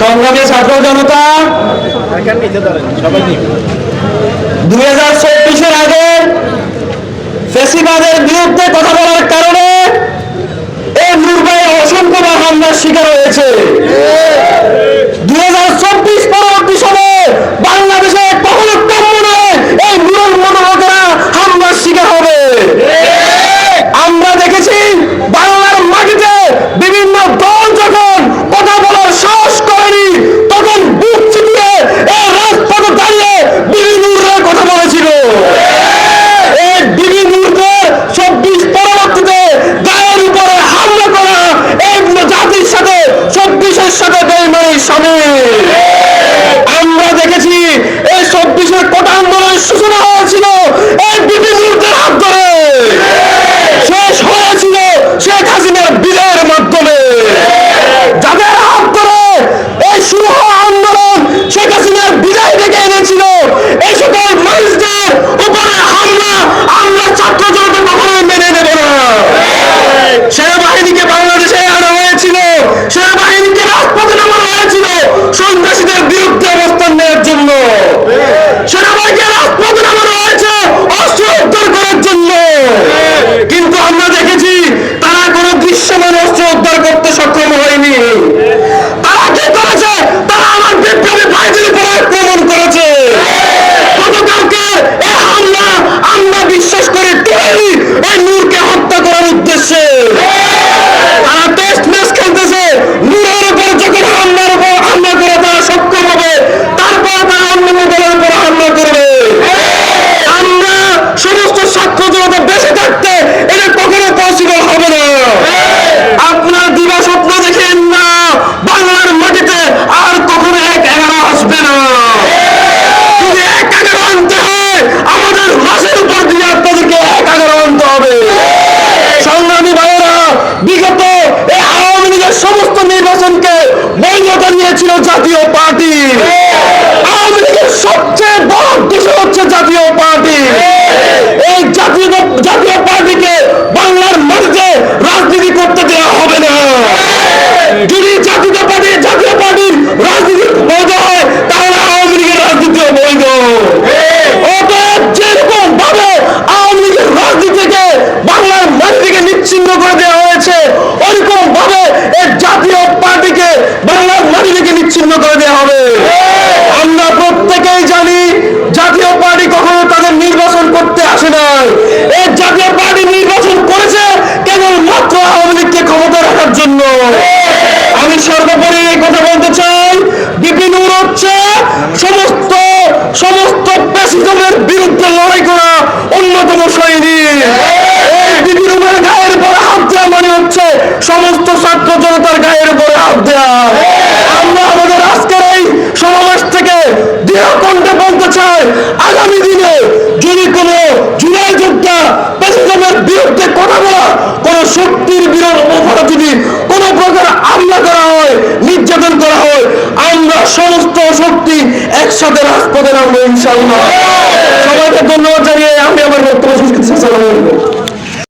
সংগ্রামী ছাত্র জনতা দুই হাজার চব্বিশের আগে ফেসিবাদে বিগত এই আওয়ামী লীগের সমস্ত নির্বাচনকে বৈধতা নিয়েছিল জাতীয় পার্টি। আওয়ামী লীগের সবচেয়ে একসাথে রাজপথে নামবো ইনশাল্লাহ সবাইকে ধন্যবাদ জানিয়ে আমি আমার বক্তব্য শেষ করছি।